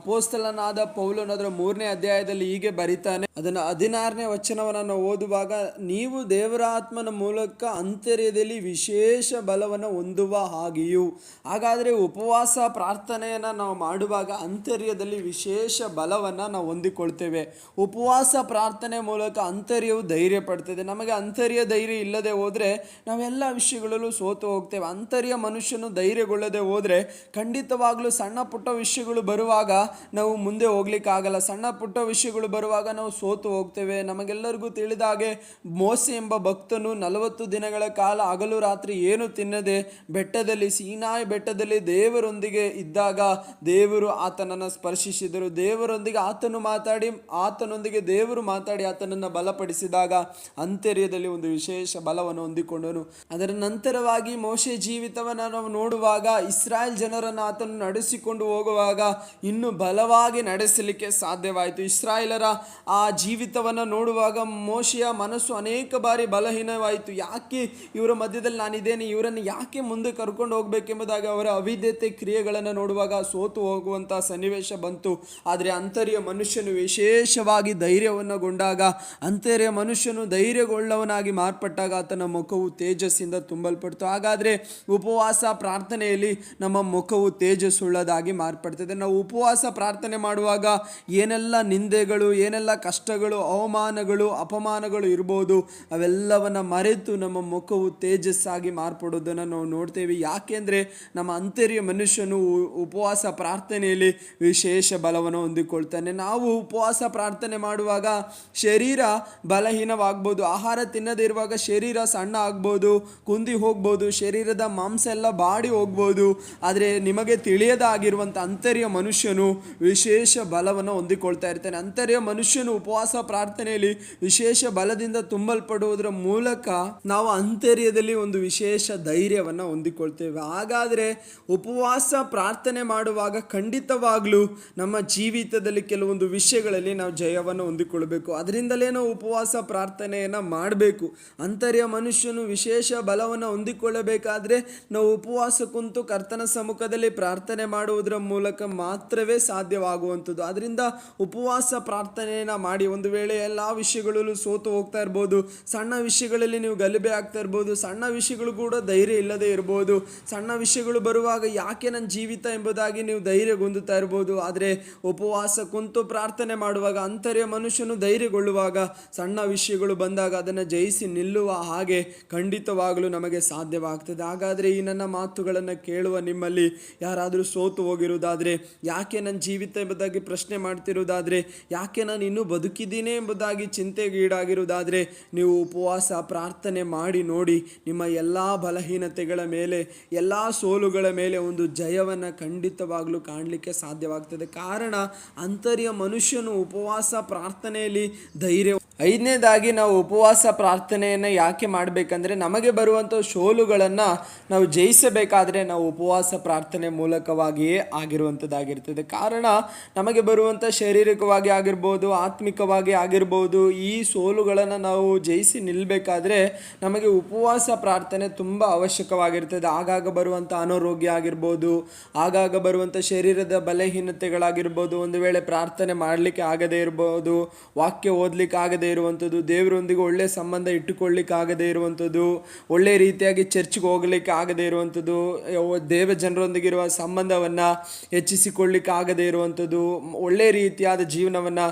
ಅಪೋಸ್ತಲನಾದ ಪೌಲನು ಅದರ ಮೂರನೇ ಅಧ್ಯಾಯದಲ್ಲಿ ಹೀಗೆ ಬರೀತಾನೆ, ಅದನ್ನು ಹದಿನಾರನೇ ವಚನವನ್ನು ನಾವು ಓದುವಾಗ, ನೀವು ದೇವರ ಆತ್ಮನ ಮೂಲಕ ಅಂತರ್ಯದಲ್ಲಿ ವಿಶೇಷ ಬಲವನ್ನು ಹೊಂದುವ ಹಾಗೆಯೂ, ಹಾಗಾದರೆ ಉಪವಾಸ ಪ್ರಾರ್ಥನೆಯನ್ನು ನಾವು ಮಾಡುವಾಗ ಅಂತರ್ಯದಲ್ಲಿ ವಿಶೇಷ ಬಲವನ್ನು ನಾವು ಹೊಂದಿಕೊಳ್ತೇವೆ. ಉಪವಾಸ ಪ್ರಾರ್ಥನೆ ಮೂಲಕ ಅಂತರ್ಯವು ಧೈರ್ಯ ಪಡ್ತದೆ ನಮಗೆ ಅಂತರ್ಯ ಧೈರ್ಯ ಇಲ್ಲದೆ ಹೋದರೆ ನಾವೆಲ್ಲ ವಿಷಯಗಳಲ್ಲೂ ಸೋತು ಹೋಗ್ತೇವೆ. ಅಂತರ್ಯ ಮನುಷ್ಯನು ಧೈರ್ಯಗೊಳ್ಳದೆ ಹೋದರೆ ಖಂಡಿತವಾಗಲೂ ಸಣ್ಣ ಪುಟ್ಟ ವಿಷಯಗಳು ಬರುವಾಗ ನಾವು ಮುಂದೆ ಹೋಗ್ಲಿಕ್ಕಾಗಲ್ಲ. ಸಣ್ಣ ಪುಟ್ಟ ವಿಷಯಗಳು ಬರುವಾಗ ನಾವು ಸೋತು ಹೋಗ್ತೇವೆ. ನಮಗೆಲ್ಲರಿಗೂ ತಿಳಿದ ಹಾಗೆ ಮೋಸೆ ಎಂಬ ಭಕ್ತನು ನಲವತ್ತು ದಿನಗಳ ಕಾಲ ಹಗಲು ರಾತ್ರಿ ಏನು ತಿನ್ನದೆ ಬೆಟ್ಟದಲ್ಲಿ, ಸೀನಾಯಿ ಬೆಟ್ಟದಲ್ಲಿ ದೇವರೊಂದಿಗೆ ಇದ್ದಾಗ ದೇವರು ಆತನನ್ನು ಸ್ಪರ್ಶಿಸಿದರು. ದೇವರೊಂದಿಗೆ ಆತನು ಮಾತಾಡಿ, ಆತನೊಂದಿಗೆ ದೇವರು ಮಾತಾಡಿ ಆತನನ್ನು ಬಲಪಡಿಸಿದಾಗ ಅಂತರ್ಯದಲ್ಲಿ ಒಂದು ವಿಶೇಷ ಬಲವನ್ನು ಹೊಂದಿಕೊಂಡನು. ಅದರ ನಂತರವಾಗಿ ಮೋಶೆ ಜೀವಿತವನ್ನು ನಾವು ನೋಡುವಾಗ, ಇಸ್ರಾಯೇಲ್ ಜನರನ್ನು ಆತನು ನಡೆಸಿಕೊಂಡು ಹೋಗುವಾಗ ಇನ್ನೂ ಬಲವಾಗಿ ನಡೆಸಲಿಕ್ಕೆ ಸಾಧ್ಯವಾಯಿತು. ಇಸ್ರಾಯೇಲರ ಆ ಜೀವಿತವನ್ನು ನೋಡುವಾಗ ಮೋಶೆಯ ಮನಸ್ಸು ಅನೇಕ ಬಾರಿ ಬಲಹೀನವಾಯಿತು. ಯಾಕೆ ಇವರ ಮಧ್ಯದಲ್ಲಿ ನಾನಿದ್ದೇನೆ? ಇವರನ್ನು ಯಾಕೆ ಮುಂದೆ ಕರ್ಕೊಂಡು ಹೋಗಬೇಕೆಂಬುದಾಗಿ ಅವರ ಅವಿದ್ಯತೆ ಕ್ರಿಯೆಗಳನ್ನು ನೋಡುವಾಗ ಸೋತು ಹೋಗುವಂಥ ಸನ್ನಿವೇಶ ಬಂತು. ಆದರೆ ಅಂತರ್ಯ ಮನುಷ್ಯನು ವಿಶೇಷವಾಗಿ ಧೈರ್ಯವನ್ನು ಗೊಂಡಾಗ ಅಂತರ್ಯ ಮನುಷ್ಯನು ಧೈರ್ಯಗೊಳ್ಳವನಾಗಿ ಮಾರ್ಪಟ್ಟಾಗ ಆತನ ಮುಖವು ತೇಜಸ್ಸಿಂದ ತುಂಬಲ್ಪಡ್ತು. ಹಾಗಾದರೆ ಉಪವಾಸ ಪ್ರಾರ್ಥನೆಯಲ್ಲಿ ನಮ್ಮ ಮುಖವು ತೇಜಸ್ಸುಳ್ಳದಾಗಿ ಮಾರ್ಪಡ್ತದೆ. ನಾವು ಉಪವಾಸ ಪ್ರಾರ್ಥನೆ ಮಾಡುವಾಗ ಏನೆಲ್ಲ ನಿಂದೆಗಳು, ಏನೆಲ್ಲ ಕಷ್ಟಗಳು, ಅವಮಾನಗಳು, ಅಪಮಾನಗಳು ಇರ್ಬೋದು, ಅವೆಲ್ಲವನ್ನು ಮರೆತು ನಮ್ಮ ಮುಖವು ತೇಜಸ್ಸಾಗಿ ಮಾರ್ಪಡೋದನ್ನು ನಾವು ನೋಡ್ತೇವೆ. ಯಾಕೆಂದರೆ ನಮ್ಮ ಅಂತರ್ಯ ಮನುಷ್ಯನು ಉಪವಾಸ ಪ್ರಾರ್ಥನೆಯಲ್ಲಿ ವಿಶೇಷ ಬಲವನ್ನು ಹೊಂದಿಕೊಳ್ತಾನೆ. ನಾವು ಉಪವಾಸ ಪ್ರಾರ್ಥನೆ ಮಾಡುವಾಗ ಶರೀರ ಬಲಹೀನವಾಗ್ಬೋದು, ಆಹಾರ ತಿನ್ನದೇ ಇರುವಾಗ ಶರೀರ ಸಣ್ಣ ಆಗ್ಬೋದು, ಕುಂದಿ ಹೋಗ್ಬೋದು ಶರೀರದ ಮಾಂಸ ಎಲ್ಲ ಬಾಡಿ ಹೋಗ್ಬೋದು. ಆದರೆ ನಿಮಗೆ ತಿಳಿಯದಾಗಿರುವಂಥ ಅಂತರ್ಯ ಮನುಷ್ಯನು ವಿಶೇಷ ಬಲವನ್ನು ಹೊಂದಿಕೊಳ್ತಾ ಇರ್ತಾನೆ. ಅಂತರ್ಯ ಮನುಷ್ಯನು ಉಪವಾಸ ಪ್ರಾರ್ಥನೆಯಲ್ಲಿ ವಿಶೇಷ ಬಲದಿಂದ ತುಂಬಲ್ಪಡುವುದರ ಮೂಲಕ ನಾವು ಅಂತರ್ಯದಲ್ಲಿ ಒಂದು ವಿಶೇಷ ಧೈರ್ಯವನ್ನು ಹೊಂದಿಕೊಳ್ತೇವೆ. ಹಾಗಾದರೆ ಉಪವಾಸ ಪ್ರಾರ್ಥನೆ ಮಾಡುವಾಗ ಖಂಡಿತವಾಗಲೂ ನಮ್ಮ ಜೀವಿತದಲ್ಲಿ ಕೆಲವೊಂದು ವಿಷಯಗಳಲ್ಲಿ ನಾವು ಜಯವನ್ನು ಹೊಂದಿಕೊಳ್ಬೇಕು. ಅದರಿಂದಲೇ ನಾವು ಉಪವಾಸ ಪ್ರಾರ್ಥನೆಯನ್ನು ಮಾಡಬೇಕು. ಅಂತರ್ಯ ಮನುಷ್ಯನು ವಿಶೇಷ ಬಲವನ್ನು ಹೊಂದಿಕೊಳ್ಳಬೇಕಾದ್ರೆ ಆದರೆ ನಾವು ಉಪವಾಸ ಕುಂತು ಕರ್ತನ ಸಮ್ಮುಖದಲ್ಲಿ ಪ್ರಾರ್ಥನೆ ಮಾಡುವುದರ ಮೂಲಕ ಮಾತ್ರವೇ ಸಾಧ್ಯವಾಗುವಂಥದ್ದು. ಅದರಿಂದ ಉಪವಾಸ ಪ್ರಾರ್ಥನೆಯನ್ನು ಮಾಡಿ ಒಂದು ವೇಳೆ ಎಲ್ಲ ವಿಷಯಗಳಲ್ಲೂ ಸೋತು ಹೋಗ್ತಾ ಇರ್ಬೋದು, ಸಣ್ಣ ವಿಷಯಗಳಲ್ಲಿ ನೀವು ಗಲಭೆ ಆಗ್ತಾ ಇರ್ಬೋದು, ಸಣ್ಣ ವಿಷಯಗಳು ಕೂಡ ಧೈರ್ಯ ಇಲ್ಲದೆ ಇರ್ಬೋದು, ಸಣ್ಣ ವಿಷಯಗಳು ಬರುವಾಗ ಯಾಕೆ ನನ್ನ ಜೀವಿತ ಎಂಬುದಾಗಿ ನೀವು ಧೈರ್ಯ ಧೈರ್ಯಗೊಂದುತ್ತಾ ಇರ್ಬೋದು, ಆದರೆ ಉಪವಾಸ ಕುಂತು ಪ್ರಾರ್ಥನೆ ಮಾಡುವಾಗ ಅಂತರ್ಯ ಮನುಷ್ಯನು ಧೈರ್ಯಗೊಳ್ಳುವಾಗ ಸಣ್ಣ ವಿಷಯಗಳು ಬಂದಾಗ ಅದನ್ನು ಜಯಿಸಿ ನಿಲ್ಲುವ ಹಾಗೆ ಖಂಡಿತವಾಗಲೂ ನಮಗೆ ಸಾಧ್ಯವಾಗ್ತದೆ. ಹಾಗಾದರೆ ಈ ನನ್ನ ಮಾತುಗಳನ್ನು ಕೇಳುವ ನಿಮ್ಮಲ್ಲಿ ಯಾರಾದರೂ ಸೋತು ಹೋಗಿರುವುದಾದರೆ, ಯಾಕೆ ನನ್ನ ಜೀವಿತ ಎಂಬುದಾಗಿ ಪ್ರಶ್ನೆ ಮಾಡ್ತಿರುವುದಾದರೆ, ಯಾಕೆ ನಾನು ಇನ್ನೂ ಬದುಕಿದ್ದೀನಿ ಎಂಬುದಾಗಿ ಚಿಂತೆಗೀಡಾಗಿರುವುದಾದರೆ ನೀವು ಉಪವಾಸ, ಪ್ರಾರ್ಥನೆ ಮಾಡಿ ನೋಡಿ ನಿಮ್ಮ ಎಲ್ಲ ಬಲಹೀನತೆಗಳ ಮೇಲೆ, ಎಲ್ಲ ಸೋಲುಗಳ ಮೇಲೆ ಒಂದು ಜಯವನ್ನು ಖಂಡಿತವಾಗಲೂ ಕಾಣಲಿಕ್ಕೆ ಸಾಧ್ಯವಾಗ್ತದೆ. ಕಾರಣ, ಅಂತರ್ಯ ಮನುಷ್ಯನು ಉಪವಾಸ, ಪ್ರಾರ್ಥನೆಯಲ್ಲಿ ಧೈರ್ಯ ಐದನೇದಾಗಿ ನಾವು ಉಪವಾಸ, ಪ್ರಾರ್ಥನೆಯನ್ನು ಯಾಕೆ ಮಾಡಬೇಕಂದ್ರೆ, ನಮಗೆ ಬರುವಂಥ ಸೋಲುಗಳನ್ನು ನಾವು ಜಯಿಸಬೇಕಾದ್ರೆ ನಾವು ಉಪವಾಸ ಪ್ರಾರ್ಥನೆ ಮೂಲಕವಾಗಿಯೇ ಆಗಿರುವಂಥದ್ದಾಗಿರ್ತದೆ. ಕಾರಣ ನಮಗೆ ಬರುವಂಥ ಶಾರೀರಿಕವಾಗಿ ಆಗಿರ್ಬೋದು, ಆತ್ಮಿಕವಾಗಿ ಆಗಿರ್ಬೋದು, ಈ ಸೋಲುಗಳನ್ನು ನಾವು ಜಯಿಸಿ ನಿಲ್ಲಬೇಕಾದ್ರೆ ನಮಗೆ ಉಪವಾಸ ಪ್ರಾರ್ಥನೆ ತುಂಬ ಅವಶ್ಯಕವಾಗಿರ್ತದೆ. ಆಗಾಗ ಬರುವಂಥ ಅನಾರೋಗ್ಯ ಆಗಿರ್ಬೋದು, ಆಗಾಗ ಬರುವಂಥ ಶರೀರದ ಬಲಹೀನತೆಗಳಾಗಿರ್ಬೋದು, ಒಂದು ವೇಳೆ ಪ್ರಾರ್ಥನೆ ಮಾಡಲಿಕ್ಕೆ ಆಗದೇ ಇರ್ಬೋದು, ವಾಕ್ಯ ಓದಲಿಕ್ಕೆ ಆಗದೇ ಇರುವಂಥದ್ದು, ದೇವರೊಂದಿಗೆ ಒಳ್ಳೆ ಸಂಬಂಧ ಇಟ್ಟುಕೊಳ್ಳಿಕ್ಕಾಗದೇ ಇರುವಂಥದ್ದು, ಒಳ್ಳೆ ರೀತಿಯಾಗಿ ಚರ್ಚ್ಗೆ ಹೋಗ್ಲಿಕ್ಕೆ ಆಗದೇ ಇರುವಂಥದ್ದು ದೇವ ಜನರೊಂದಿಗಿರುವ ಸಂಬಂಧವನ್ನು ಹೆಚ್ಚಿಸಿಕೊಳ್ಳಿಕ್ಕೆ ಆಗದೇ ಇರುವಂಥದ್ದು ಒಳ್ಳೆಯ ಒಳ್ಳೆ ರೀತಿಯಾದ ಜೀವನವನ್ನು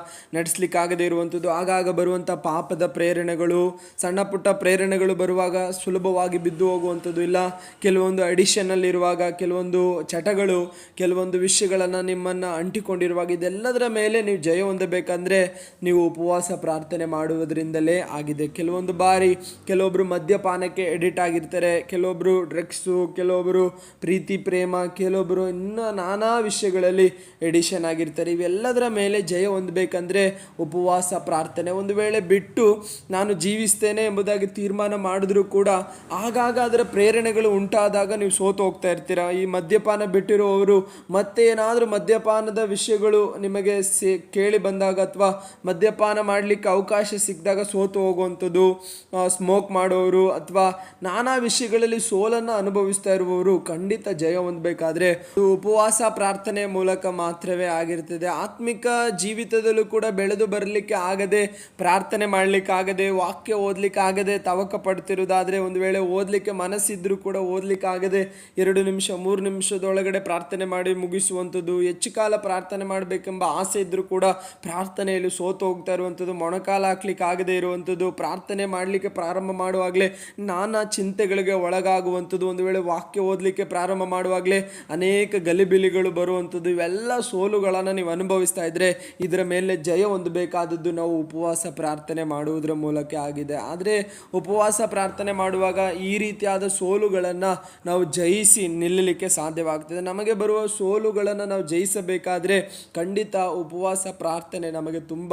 ಆಗದೆ ಇರುವಂಥದ್ದು, ಆಗಾಗ ಬರುವಂಥ ಪಾಪದ ಪ್ರೇರಣೆಗಳು, ಸಣ್ಣ ಪುಟ್ಟ ಪ್ರೇರಣೆಗಳು ಬರುವಾಗ ಸುಲಭವಾಗಿ ಬಿದ್ದು ಹೋಗುವಂಥದ್ದು ಇಲ್ಲ. ಕೆಲವೊಂದು ಅಡಿಷನ್ನಲ್ಲಿರುವಾಗ ಕೆಲವೊಂದು ಚಟಗಳು, ಕೆಲವೊಂದು ವಿಷಯಗಳನ್ನು ನಿಮ್ಮನ್ನು ಅಂಟಿಕೊಂಡಿರುವಾಗ ಇದೆಲ್ಲದರ ಮೇಲೆ ನೀವು ಜಯ ಹೊಂದಬೇಕಂದ್ರೆ ನೀವು ಉಪವಾಸ ಪ್ರಾರ್ಥನೆ ಮಾಡುವುದರಿಂದಲೇ ಆಗಿದೆ. ಕೆಲವೊಂದು ಬಾರಿ ಕೆಲವೊಬ್ಬರು ಮದ್ಯಪಾನಕ್ಕೆ ಎಡಿಟ್ ಆಗಿರ್ತಾರೆ ಕೆಲವೊಬ್ಬರು ಡ್ರಗ್ಸು ಕೆಲವೊಬ್ಬರು ಪ್ರೀತಿ, ಪ್ರೇಮ ಕೆಲವೊಬ್ಬರು ಇನ್ನೂ ನಾನಾ ವಿಷಯಗಳಲ್ಲಿ ಎಡಿಷನ್ ಆಗಿರ್ತಾರೆ. ಇವೆಲ್ಲದರ ಮೇಲೆ ಜಯ ಹೊಂದಬೇಕಂದ್ರೆ ಉಪವಾಸ, ಪ್ರಾರ್ಥನೆ. ಒಂದು ವೇಳೆ ಬಿಟ್ಟು ನಾನು ಜೀವಿಸ್ತೇನೆ ಎಂಬುದಾಗಿ ತೀರ್ಮಾನ ಮಾಡಿದ್ರೂ ಕೂಡ ಆಗಾಗ ಅದರ ಪ್ರೇರಣೆಗಳು ಉಂಟಾದಾಗ ನೀವು ಸೋತು ಹೋಗ್ತಾ ಇರ್ತೀರ. ಈ ಮದ್ಯಪಾನ ಬಿಟ್ಟಿರುವವರು ಮತ್ತೆ ಏನಾದರೂ ಮದ್ಯಪಾನದ ವಿಷಯಗಳು ನಿಮಗೆ ಸೇ, ಕೇಳಿ ಬಂದಾಗ ಅಥವಾ ಮದ್ಯಪಾನ ಮಾಡಲಿಕ್ಕೆ ಅವಕಾಶ ಸಿಕ್ಕಿದಾಗ ಸೋತು ಹೋಗುವಂಥದ್ದು ಸ್ಮೋಕ್ ಮಾಡೋರು ಅಥವಾ ನಾನಾ ವಿಷಯಗಳಲ್ಲಿ ಸೋಲನ್ನು ಅನುಭವಿಸ್ತಾ ಇರುವವರು ಖಂಡಿತ ಜಯ ಹೊಂದಬೇಕಾದ್ರೆ ಉಪವಾಸ ಪ್ರಾರ್ಥನೆ ಮೂಲಕ ಮಾತ್ರವೇ ಆಗಿರ್ತದೆ. ಆತ್ಮಿಕ ಜೀವಿತದಲ್ಲೂ ಕೂಡ ಬೆಳೆದು ಬರಲಿಕ್ಕೆ ಆಗದೆ, ಪ್ರಾರ್ಥನೆ ಮಾಡಲಿಕ್ಕೆ ಆಗದೆ, ವಾಕ್ಯ ಓದಲಿಕ್ಕೆ ಆಗದೆ, ತವಕ ಪಡ್ತಿರೋದಾದರೆ ಒಂದು ವೇಳೆ ಓದಲಿಕ್ಕೆ ಮನಸ್ಸಿದ್ರೂ ಕೂಡ ಓದಲಿಕ್ಕೆ ಆಗದೆ ಎರಡು ನಿಮಿಷ, ಮೂರು ನಿಮಿಷದೊಳಗಡೆ ಪ್ರಾರ್ಥನೆ ಮಾಡಿ ಮುಗಿಸುವಂಥದ್ದು, ಹೆಚ್ಚು ಕಾಲ ಪ್ರಾರ್ಥನೆ ಮಾಡಬೇಕೆಂಬ ಆಸೆ ಇದ್ದರೂ ಕೂಡ ಪ್ರಾರ್ಥನೆಯಲ್ಲಿ ಸೋತು ಹೋಗ್ತಾ ಇರುವಂಥದ್ದು ಮೊಣಕಾಲ ಹಾಕ್ಲಿಕ್ಕೆ ಆಗದೆ ಇರುವಂಥದ್ದು, ಪ್ರಾರ್ಥನೆ ಮಾಡಲಿಕ್ಕೆ ಪ್ರಾರಂಭ ಮಾಡುವಾಗಲೇ ನಾನಾ ಚಿಂತೆಗಳಿಗೆ ಒಳಗಾಗುವಂಥದ್ದು ಒಂದು ವೇಳೆ ವಾಕ್ಯ ಓದಲಿಕ್ಕೆ ಪ್ರಾರಂಭ ಮಾಡುವಾಗಲೇ ಅನೇಕ ಗಲಿಬಿಲಿಗಳು ಬರುವಂಥದ್ದು. ಇವೆಲ್ಲ ಸೋಲುಗಳನ್ನು ನೀವು ಅನುಭವಿಸ್ತಾ ಇದ್ದರೆ ಇದರ ಮೇಲೆ ಜಯ ಹೊಂದಬೇಕಾದದ್ದು ನಾವು ಉಪವಾಸ ಪ್ರಾರ್ಥನೆ ಮಾಡುವುದರ ಮೂಲಕ ಆಗಿದೆ. ಆದರೆ ಉಪವಾಸ ಪ್ರಾರ್ಥನೆ ಮಾಡುವಾಗ ಈ ರೀತಿಯಾದ ಸೋಲುಗಳನ್ನು ನಾವು ಜಯಿಸಿ ನಿಲ್ಲಲಿಕ್ಕೆ ಸಾಧ್ಯವಾಗ್ತದೆ. ನಮಗೆ ಬರುವ ಸೋಲುಗಳನ್ನು ನಾವು ಜಯಿಸಬೇಕಾದ್ರೆ ಖಂಡಿತ ಉಪವಾಸ ಪ್ರಾರ್ಥನೆ ನಮಗೆ ತುಂಬ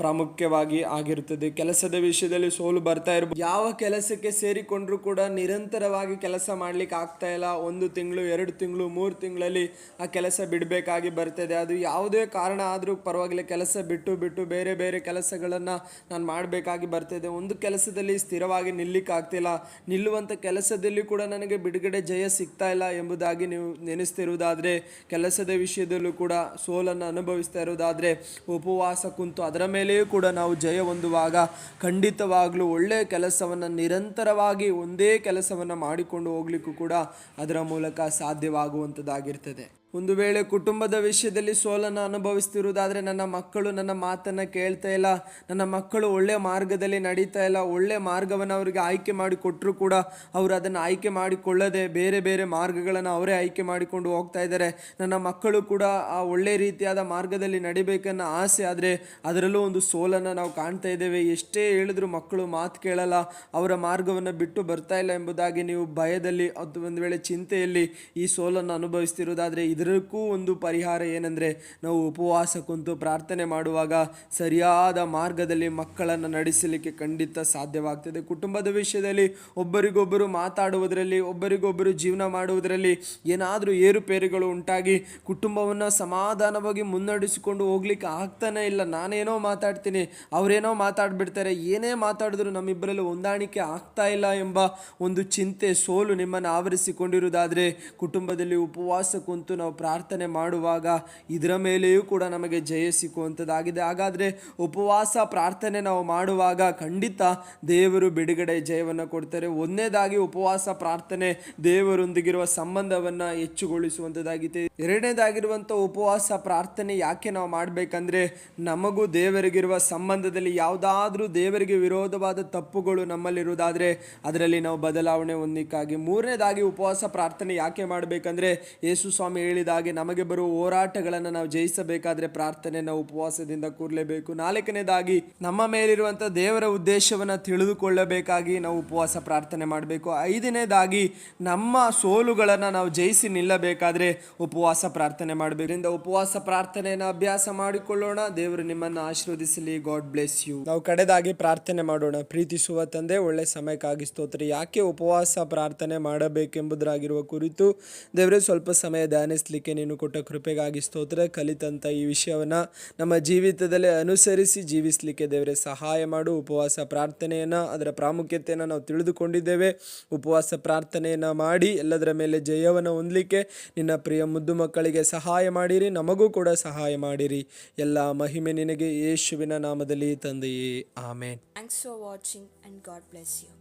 ಪ್ರಾಮುಖ್ಯವಾಗಿ ಆಗಿರುತ್ತದೆ. ಕೆಲಸದ ವಿಷಯದಲ್ಲಿ ಸೋಲು ಬರ್ತಾ ಇರಬಹುದು ಯಾವ ಕೆಲಸಕ್ಕೆ ಸೇರಿಕೊಂಡ್ರೂ ಕೂಡ ನಿರಂತರವಾಗಿ ಕೆಲಸ ಮಾಡಲಿಕ್ಕೆ ಆಗ್ತಾ ಇಲ್ಲ. ಒಂದು ತಿಂಗಳು, ಎರಡು ತಿಂಗಳು, ಮೂರು ತಿಂಗಳಲ್ಲಿ ಆ ಕೆಲಸ ಬಿಡಬೇಕಾಗಿ ಬರ್ತದೆ. ಅದು ಯಾವುದೇ ಕಾರಣ ಆದರೂ ಪರವಾಗಿಲ್ಲ. ಕೆಲಸ ಬಿಟ್ಟು ಬಿಟ್ಟು ಬೇರೆ ಬೇರೆ ಕೆಲಸಗಳನ್ನು ನಾನು ಮಾಡಬೇಕಾಗಿ ಬರ್ತದೆ. ಒಂದು ಕೆಲಸದಲ್ಲಿ ಸ್ಥಿರವಾಗಿ ನಿಲ್ಲಿಕ್ಕೆ ಆಗ್ತಿಲ್ಲ. ನಿಲ್ಲುವಂಥ ಕೆಲಸದಲ್ಲಿ ಕೂಡ ನನಗೆ ಬಿಡುಗಡೆ ಜಯ ಸಿಗ್ತಾ ಇಲ್ಲ ಎಂಬುದಾಗಿ ನೀವು ನೆನೆಸ್ತಿರುವುದಾದರೆ, ಕೆಲಸದ ವಿಷಯದಲ್ಲೂ ಕೂಡ ಸೋಲನ್ನು ಅನುಭವಿಸ್ತಾ ಇರುವುದಾದರೆ, ಉಪವಾಸ ಕುಂತು ಅದರ ಮೇಲೆಯೂ ಕೂಡ ನಾವು ಜಯ ಹೊಂದುವಾಗ ಖಂಡಿತವಾಗಲೂ ಒಳ್ಳೆಯ ಕೆಲಸವನ್ನು ನಿರಂತರವಾಗಿ ಒಂದೇ ಕೆಲಸವನ್ನು ಮಾಡಿಕೊಂಡು ಹೋಗ್ಲಿಕ್ಕೂ ಕೂಡ ಅದರ ಮೂಲಕ ಸಾಧ್ಯವಾಗುವಂಥದ್ದಾಗಿರ್ತದೆ. ಒಂದು ವೇಳೆ ಕುಟುಂಬದ ವಿಷಯದಲ್ಲಿ ಸೋಲನ್ನು ಅನುಭವಿಸ್ತಿರುವುದಾದರೆ ನನ್ನ ಮಕ್ಕಳು ನನ್ನ ಮಾತನ್ನು ಕೇಳ್ತಾ ಇಲ್ಲ, ನನ್ನ ಮಕ್ಕಳು ಒಳ್ಳೆಯ ಮಾರ್ಗದಲ್ಲಿ ನಡೀತಾ ಇಲ್ಲ ಒಳ್ಳೆಯ ಮಾರ್ಗವನ್ನು ಅವರಿಗೆ ಆಯ್ಕೆ ಮಾಡಿ ಕೊಟ್ಟರು ಕೂಡ ಅವರು ಅದನ್ನು ಆಯ್ಕೆ ಮಾಡಿಕೊಳ್ಳದೆ ಬೇರೆ ಬೇರೆ ಮಾರ್ಗಗಳನ್ನು ಅವರೇ ಆಯ್ಕೆ ಮಾಡಿಕೊಂಡು ಹೋಗ್ತಾ ಇದ್ದಾರೆ. ನನ್ನ ಮಕ್ಕಳು ಕೂಡ ಆ ಒಳ್ಳೆಯ ರೀತಿಯಾದ ಮಾರ್ಗದಲ್ಲಿ ನಡಿಬೇಕನ್ನೋ ಆಸೆ ಆದರೆ ಅದರಲ್ಲೂ ಒಂದು ಸೋಲನ್ನು ನಾವು ಕಾಣ್ತಾ ಇದ್ದೇವೆ. ಎಷ್ಟೇ ಹೇಳಿದ್ರು ಮಕ್ಕಳು ಮಾತು ಕೇಳಲ್ಲ, ಅವರ ಮಾರ್ಗವನ್ನು ಬಿಟ್ಟು ಬರ್ತಾ ಇಲ್ಲ ಎಂಬುದಾಗಿ ನೀವು ಭಯದಲ್ಲಿ ಅದು ಒಂದು ವೇಳೆ ಚಿಂತೆಯಲ್ಲಿ ಈ ಸೋಲನ್ನು ಅನುಭವಿಸ್ತಿರೋದಾದರೆ ಇದಕ್ಕೂ ಒಂದು ಪರಿಹಾರ ಏನಂದರೆ ನಾವು ಉಪವಾಸ ಕುಂತು ಪ್ರಾರ್ಥನೆ ಮಾಡುವಾಗ ಸರಿಯಾದ ಮಾರ್ಗದಲ್ಲಿ ಮಕ್ಕಳನ್ನು ನಡೆಸಲಿಕ್ಕೆ ಖಂಡಿತ ಸಾಧ್ಯವಾಗ್ತದೆ. ಕುಟುಂಬದ ವಿಷಯದಲ್ಲಿ ಒಬ್ಬರಿಗೊಬ್ಬರು ಮಾತಾಡುವುದರಲ್ಲಿ, ಒಬ್ಬರಿಗೊಬ್ಬರು ಜೀವನ ಮಾಡುವುದರಲ್ಲಿ ಏನಾದರೂ ಏರುಪೇರುಗಳು ಉಂಟಾಗಿ ಕುಟುಂಬವನ್ನು ಸಮಾಧಾನವಾಗಿ ಮುನ್ನಡೆಸಿಕೊಂಡು ಹೋಗ್ಲಿಕ್ಕೆ ಆಗ್ತಾನೆ ಇಲ್ಲ. ನಾನೇನೋ ಮಾತಾಡ್ತೀನಿ, ಅವರೇನೋ ಮಾತಾಡ್ಬಿಡ್ತಾರೆ, ಏನೇ ಮಾತಾಡಿದ್ರು ನಮ್ಮಿಬ್ಬರಲ್ಲಿ ಹೊಂದಾಣಿಕೆ ಆಗ್ತಾ ಇಲ್ಲ ಎಂಬ ಒಂದು ಚಿಂತೆ, ಸೋಲು ನಿಮ್ಮನ್ನು ಆವರಿಸಿಕೊಂಡಿರುವುದಾದರೆ ಕುಟುಂಬದಲ್ಲಿ ಉಪವಾಸ ಕುಂತು ನಾವು ಪ್ರಾರ್ಥನೆ ಮಾಡುವಾಗ ಇದರ ಮೇಲೆಯೂ ಕೂಡ ನಮಗೆ ಜಯ ಸಿಕ್ಕುವಂಥದ್ದಾಗಿದೆ. ಹಾಗಾದರೆ ಉಪವಾಸ ಪ್ರಾರ್ಥನೆ ನಾವು ಮಾಡುವಾಗ ಖಂಡಿತ ದೇವರು ಬಿಡುಗಡೆ ಜಯವನ್ನು ಕೊಡ್ತಾರೆ. ಒಂದನೇದಾಗಿ ಉಪವಾಸ ಪ್ರಾರ್ಥನೆ ದೇವರೊಂದಿಗಿರುವ ಸಂಬಂಧವನ್ನು ಹೆಚ್ಚುಗೊಳಿಸುವಂಥದ್ದಾಗಿದೆ. ಎರಡನೇದಾಗಿರುವಂಥ ಉಪವಾಸ ಪ್ರಾರ್ಥನೆ ಯಾಕೆ ನಾವು ಮಾಡಬೇಕಂದ್ರೆ ನಮಗೂ ದೇವರಿಗಿರುವ ಸಂಬಂಧದಲ್ಲಿ ಯಾವುದಾದ್ರೂ ದೇವರಿಗೆ ವಿರೋಧವಾದ ತಪ್ಪುಗಳು ನಮ್ಮಲ್ಲಿರುವುದಾದರೆ ಅದರಲ್ಲಿ ನಾವು ಬದಲಾವಣೆ ಹೊಂದಿಕ್ಕಾಗಿ ಮೂರನೇದಾಗಿ ಉಪವಾಸ ಪ್ರಾರ್ಥನೆ ಯಾಕೆ ಮಾಡಬೇಕಂದ್ರೆ ಯೇಸು ಸ್ವಾಮಿ ಹೇಳಿದ ಹಾಗೆ ನಮಗೆ ಬರುವ ಹೋರಾಟಗಳನ್ನು ನಾವು ಜಯಿಸಬೇಕಾದ್ರೆ ಪ್ರಾರ್ಥನೆ ನಾವು ಉಪವಾಸದಿಂದ ಕೂರಲೇಬೇಕು. ನಾಲ್ಕನೇದಾಗಿ, ನಮ್ಮ ಮೇಲಿರುವಂಥ ದೇವರ ಉದ್ದೇಶವನ್ನು ತಿಳಿದುಕೊಳ್ಳಬೇಕಾಗಿ ನಾವು ಉಪವಾಸ ಪ್ರಾರ್ಥನೆ ಮಾಡಬೇಕು. ಐದನೇದಾಗಿ, ನಮ್ಮ ಸೋಲುಗಳನ್ನು ನಾವು ಜಯಿಸಿ ನಿಲ್ಲಬೇಕಾದ್ರೆ ಉಪವಾಸ ಪ್ರಾರ್ಥನೆ ಮಾಡಬೇಕರಿಂದ ಉಪವಾಸ ಪ್ರಾರ್ಥನೆಯನ್ನು ಅಭ್ಯಾಸ ಮಾಡಿಕೊಳ್ಳೋಣ. ದೇವರು ನಿಮ್ಮನ್ನು ಆಶೀರ್ವದಿಸಲಿ. God bless you. ನಾವು ಕಡೆದಾಗಿ ಪ್ರಾರ್ಥನೆ ಮಾಡೋಣ. ಪ್ರೀತಿಸುವ ತಂದೆ, ಒಳ್ಳೆ ಸಮಯಕ್ಕಾಗಿ ಸ್ತೋತ್ರ. ಯಾಕೆ ಉಪವಾಸ ಪ್ರಾರ್ಥನೆ ಮಾಡಬೇಕೆಂಬುದರಾಗಿರುವ ಕುರಿತು ದೇವರೇ ಸ್ವಲ್ಪ ಸಮಯ ಧ್ಯಾನಿಸಲಿಕ್ಕೆ ನೀನು ಕೊಟ್ಟ ಕೃಪೆಗಾಗಿ ಸ್ತೋತ್ರ. ಕಲಿತಂಥ ಈ ವಿಷಯವನ್ನು ನಮ್ಮ ಜೀವಿತದಲ್ಲಿ ಅನುಸರಿಸಿ ಜೀವಿಸಲಿಕ್ಕೆ ದೇವರೇ ಸಹಾಯ ಮಾಡು. ಉಪವಾಸ ಪ್ರಾರ್ಥನೆಯನ್ನು, ಅದರ ಪ್ರಾಮುಖ್ಯತೆಯನ್ನು ನಾವು ತಿಳಿದುಕೊಂಡಿದ್ದೇವೆ. ಉಪವಾಸ ಪ್ರಾರ್ಥನೆಯನ್ನು ಮಾಡಿ, ಎಲ್ಲದರ ಮೇಲೆ ಜಯವನ್ನು ಹೊಂದಲಿಕ್ಕೆ ನಿನ್ನ ಪ್ರಿಯ ಮುದ್ದು ಮಕ್ಕಳಿಗೆ ಸಹಾಯ ಮಾಡಿರಿ. ನಮಗೂ ಕೂಡ ಸಹಾಯ ಮಾಡಿರಿ. ಎಲ್ಲ ಮಹಿಮೆ ನಿನಗೆ, ಯೇಸುವಿನ ನಾಮದಲ್ಲಿ ತಂದೆಯೇ. ಆಮೇನ್. Thanks for watching and God bless you